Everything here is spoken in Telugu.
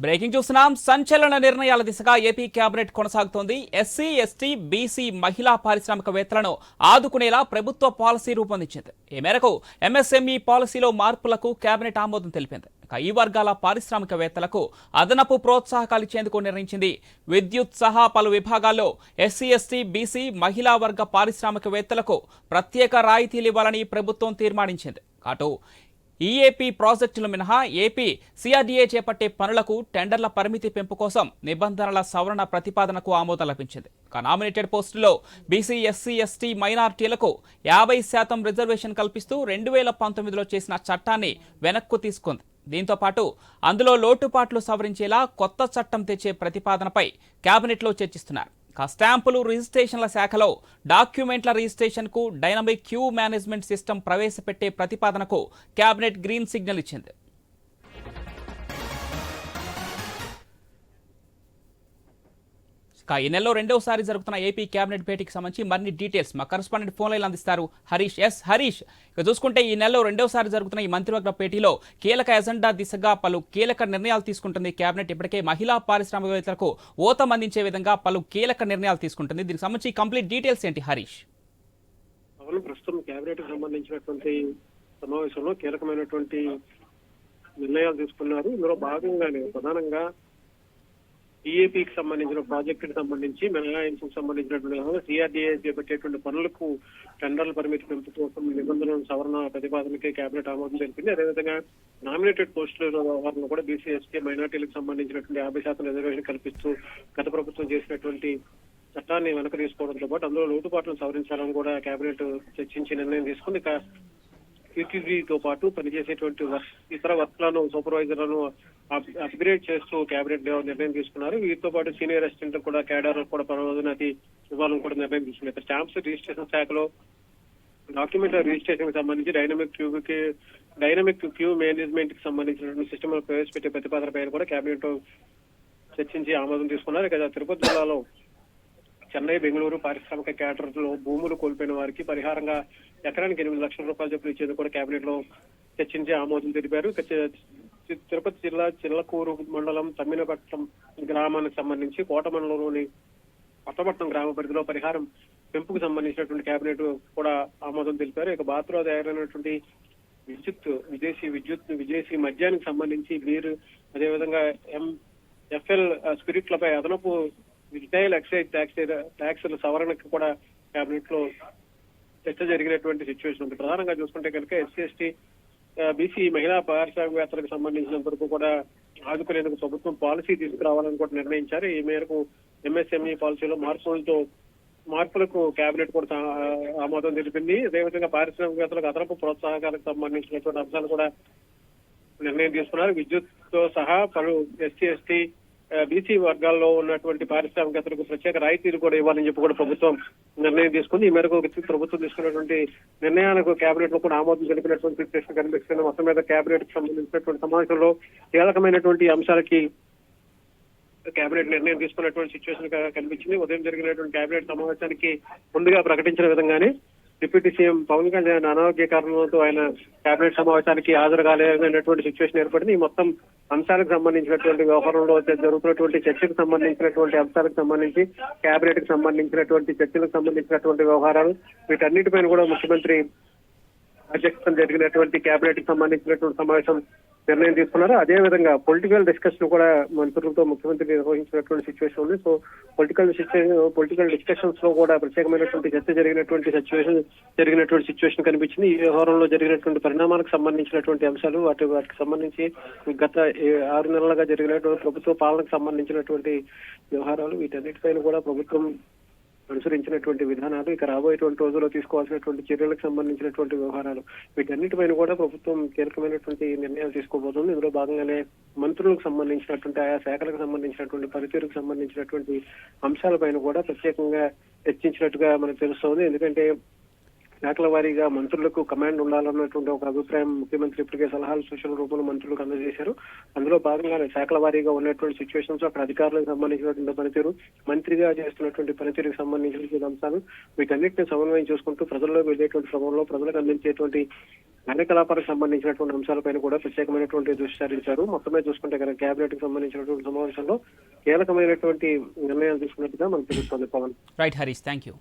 బ్రేకింగ్ చూస్తున్నాం. సంచలన నిర్ణయాల దిశగా ఏపీ కేబినెట్ కొనసాగుతోంది. ఎస్సీ ఎస్టీ బీసీ మహిళా పారిశ్రామికవేత్తలను ఆదుకునేలా ప్రభుత్వ పాలసీ రూపొందించింది. ఈ మేరకు ఎంఎస్ఎంఈ పాలసీలో మార్పులకు కేబినెట్ ఆమోదం తెలిపింది. ఈ వర్గాల పారిశ్రామికవేత్తలకు అదనపు ప్రోత్సాహకాలు ఇచ్చేందుకు నిర్ణయించింది. విద్యుత్ సహా పలు విభాగాల్లో ఎస్సీ ఎస్టీ బీసీ మహిళా వర్గ పారిశ్రామికవేత్తలకు ప్రత్యేక రాయితీలు ఇవ్వాలని ప్రభుత్వం తీర్మానించింది. అటు ఈఏపీ ప్రాజెక్టులు మినహా ఏపీ సిఆర్డీఏ చేపట్టే పనులకు టెండర్ల పరిమితి పెంపు కోసం నిబంధనల సవరణ ప్రతిపాదనకు ఆమోదం లభించింది. ఇక నామినేటెడ్ పోస్టుల్లో బీసీ ఎస్సీ ఎస్టీ మైనార్టీలకు యాభై శాతం రిజర్వేషన్ కల్పిస్తూ రెండు వేల పంతొమ్మిదిలో చేసిన చట్టాన్ని వెనక్కు తీసుకుంది. దీంతో పాటు అందులో లోటుపాట్లు సవరించేలా కొత్త చట్టం తెచ్చే ప్రతిపాదనపై కేబినెట్లో చర్చిస్తున్నారు. స్టాంపులు రిజిస్ట్రేషన్ల శాఖలో డాక్యుమెంట్ల రిజిస్ట్రేషన్కు డైనమిక్ క్యూ మేనేజ్మెంట్ సిస్టమ్ ప్రవేశపెట్టే ప్రతిపాదనకు కేబినెట్ గ్రీన్ సిగ్నల్ ఇచ్చింది. ఈ నెలలో రెండవసారి జరుగుతున్న ఏపీ కేబినెట్ భేటీకి సంబంధించి మరిన్ని డీటెయిల్స్ మా కరస్పాండెంట్ ఫోన్ లైన్ అందిస్తారు హరీష్. ఎస్ హరీష్. ఇక చూసుకుంటే ఈ నెలలో రెండవసారి జరుగుతున్న ఈ మంత్రివర్గ భేటీలో కీలక ఎజెండా దిశగా పలు కీలక నిర్ణయాలు తీసుకుంటుంది కేబినెట్ ఇప్పటికే మహిళా పారిశ్రామికవేత్తలకు ఓతం అందించే విధంగా పలు కీలక నిర్ణయాలు తీసుకుంటుంది. దీనికి సంబంధించి కంప్లీట్ డీటెయిల్స్ ఏంటి హరీష్? అవును ప్రస్తుతం కేబినెట్ సంబంధించినటువంటి సమావేశంలో కీలకమైనటువంటి నిర్ణయాలు తీసుకున్నారు. ఇందులో భాగంగానే ప్రధానంగా ఈఏపీకి సంబంధించిన ప్రాజెక్టుకి సంబంధించి మినహాయింపుకు సంబంధించినటువంటి సిఆర్డీఏ చేపట్టేటువంటి పనులకు టెండర్ల పరిమితి పెంపు కోసం నిబంధనల సవరణ ప్రతిపాదనకి కేబినెట్ ఆమోదం తెలిపింది. అదేవిధంగా నామినేటెడ్ పోస్టుల వ్యవహారంలో కూడా బీసీ ఎస్టీ మైనార్టీలకు సంబంధించినటువంటి యాభై శాతం రిజర్వేషన్ కల్పిస్తూ గత ప్రభుత్వం చేసినటువంటి చట్టాన్ని వెనక తీసుకోవడంతో పాటు అందులో లోటుపాట్లను సవరించాలని కూడా కేబినెట్ చర్చించి నిర్ణయం తీసుకుంది. తో పాటు పనిచేసేటువంటి వర్క్ ఇతర వర్క్లను సూపర్వైజర్లను అప్గ్రేడ్ చేస్తూ కేబినెట్ నిర్ణయం తీసుకున్నారు. వీటితో పాటు సీనియర్ అసిస్టెంట్ కూడా కేడర్ కూడా పదోన్నతి ఇవ్వాలని కూడా నిర్ణయం తీసుకున్నారు. ఇక స్టాంప్స్ రిజిస్ట్రేషన్ శాఖలో డాక్యుమెంట్ రిజిస్ట్రేషన్కి సంబంధించి డైనమిక్ క్యూ కి డైనమిక్ క్యూ మేనేజ్మెంట్కి సంబంధించినటువంటి సిస్టమ్ ప్రవేశపెట్టే ప్రతిపాదన పైన కూడా కేబినెట్ చర్చించి ఆమోదం తీసుకున్నారు. ఇక తిరుపతి జిల్లాలో చెన్నై బెంగళూరు పారిశ్రామిక క్యాటర్లో భూములు కోల్పోయిన వారికి పరిహారంగా ఎకరానికి ఎనిమిది లక్షల రూపాయలు చొప్పున ఇచ్చేందుకు కూడా కేబినెట్లో చర్చించి ఆమోదం తెలిపారు. తిరుపతి జిల్లా చిల్లకూరు మండలం తమ్మినపట్నం గ్రామానికి సంబంధించి కోట మండలంలోని కొత్తపట్నం గ్రామ పరిధిలో పరిహారం పెంపుకు సంబంధించినటువంటి కేబినెట్ కూడా ఆమోదం తెలిపారు. ఇక బాత్రూ తయారైనటువంటి విద్యుత్ విదేశీ విద్యుత్ విదేశీ మద్యానికి సంబంధించి బీర్ అదేవిధంగా ఎం ఎఫ్ఎల్ స్పిరిట్లపై అదనపు రిటైల్ ఎక్సైజ్ ట్యాక్స్ ట్యాక్సుల సవరణకు కూడా కేబినెట్లో చర్చ జరిగినటువంటి సిచ్యువేషన్ ఉంది. ప్రధానంగా చూసుకుంటే కనుక ఎస్సీ ఎస్టీ బీసీ మహిళా పారిశ్రామికవేత్తలకు సంబంధించినంత వరకు కూడా ఆదుకునేందుకు ప్రభుత్వం పాలసీ తీసుకురావాలని కూడా నిర్ణయించారు. ఈ మేరకు ఎంఎస్ఎంఈ పాలసీలో మార్పులతో మార్పులకు కేబినెట్ కూడా ఆమోదం తెలిపింది. అదేవిధంగా పారిశ్రామికవేత్తలకు అదనపు ప్రోత్సాహకాలకు సంబంధించినటువంటి అంశాలు కూడా నిర్ణయం తీసుకున్నారు. విద్యుత్తో సహా పలు ఎస్సీ ఎస్టీ బీసీ వర్గాల్లో ఉన్నటువంటి పారిశ్రామికతలకు ప్రత్యేక రాయితీలు కూడా ఇవ్వాలని చెప్పి కూడా ప్రభుత్వం నిర్ణయం తీసుకుంది. ఈ మేరకు ప్రభుత్వం తీసుకున్నటువంటి నిర్ణయాలకు కేబినెట్లో కూడా ఆమోదం తెలిపినటువంటి సిచ్యువేషన్ కనిపిస్తుంది. మొత్తం మీద కేబినెట్కి సంబంధించినటువంటి సమావేశంలో కీలకమైనటువంటి అంశాలకి కేబినెట్ నిర్ణయం తీసుకున్నటువంటి సిచ్యువేషన్ కనిపించింది. ఉదయం జరిగినటువంటి కేబినెట్ సమావేశానికి ముందుగా ప్రకటించిన విధంగానే డిప్యూటీ సీఎం పవన్ కళ్యాణ్ అనారోగ్య కారణంతో ఆయన కేబినెట్ సమావేశానికి హాజరు కాలేదనేటువంటి సిచ్యువేషన్ ఏర్పడింది. ఈ మొత్తం అంశాలకు సంబంధించినటువంటి వ్యవహారంలో జరుగుతున్నటువంటి చర్చకు సంబంధించినటువంటి అంశాలకు సంబంధించి కేబినెట్కి సంబంధించినటువంటి చర్చలకు సంబంధించినటువంటి వ్యవహారాలు వీటన్నిటిపైన కూడా ముఖ్యమంత్రి అధ్యక్షతన జరిగినటువంటి కేబినెట్కి సంబంధించినటువంటి సమావేశం నిర్ణయం తీసుకున్నారు? అదే విధంగా పొలిటికల్ డిస్కషన్ కూడా మంత్రులతో ముఖ్యమంత్రి నిర్వహించినటువంటి సిచ్యువేషన్ ఉంది. సో పొలిటికల్ పొలిటికల్ డిస్కషన్స్లో కూడా ప్రత్యేకమైనటువంటి చర్చ జరిగినటువంటి సిచ్యువేషన్ జరిగినటువంటి సిచ్యువేషన్ కనిపించింది. ఈ వ్యవహారంలో జరిగినటువంటి పరిణామాలకు సంబంధించినటువంటి అంశాలు వాటి వాటికి సంబంధించి గత ఆరు నెలలుగా జరిగినటువంటి ప్రభుత్వ పాలనకు సంబంధించినటువంటి వ్యవహారాలు వీటన్నిటిపైన కూడా ప్రభుత్వం అనుసరించినటువంటి విధానాలు ఇక రాబోయేటువంటి రోజుల్లో తీసుకోవాల్సినటువంటి చర్యలకు సంబంధించినటువంటి వ్యవహారాలు వీటన్నిటిపైన కూడా ప్రభుత్వం కీలకమైనటువంటి నిర్ణయాలు తీసుకోబోతుంది. ఇందులో భాగంగానే మంత్రులకు సంబంధించినటువంటి ఆయా శాఖలకు సంబంధించినటువంటి పనితీరుకు సంబంధించినటువంటి అంశాలపైన కూడా ప్రత్యేకంగా చర్చించినట్టుగా మనకు తెలుస్తోంది. ఎందుకంటే శాఖల వారీగా మంత్రులకు కమాండ్ ఉండాలన్నటువంటి ఒక అభిప్రాయం ముఖ్యమంత్రి ఇప్పటికే సలహాలు సూచనల రూపంలో మంత్రులకు అందజేశారు. అందులో భాగంగానే శాఖల వారీగా ఉన్నటువంటి సిచ్యువేషన్స్ అక్కడ అధికారులకు సంబంధించినటువంటి పనితీరు మంత్రిగా చేస్తున్నటువంటి పనితీరుకు సంబంధించినటువంటి అంశాలు వీటన్నిటిని సమన్వయం చేసుకుంటూ ప్రజల్లో వెళ్ళేటువంటి క్రమంలో ప్రజలకు అందించేటువంటి కార్యకలాపాలకు సంబంధించినటువంటి అంశాలపైన కూడా ప్రత్యేకమైనటువంటి దృష్టి సారించారు. మొత్తమే చూసుకుంటే కనుక కేబినెట్కి సంబంధించినటువంటి సమావేశంలో కీలకమైనటువంటి నిర్ణయాలు తీసుకున్నట్టుగా మనకు తెలుస్తోంది Pavan. Right Harish thank you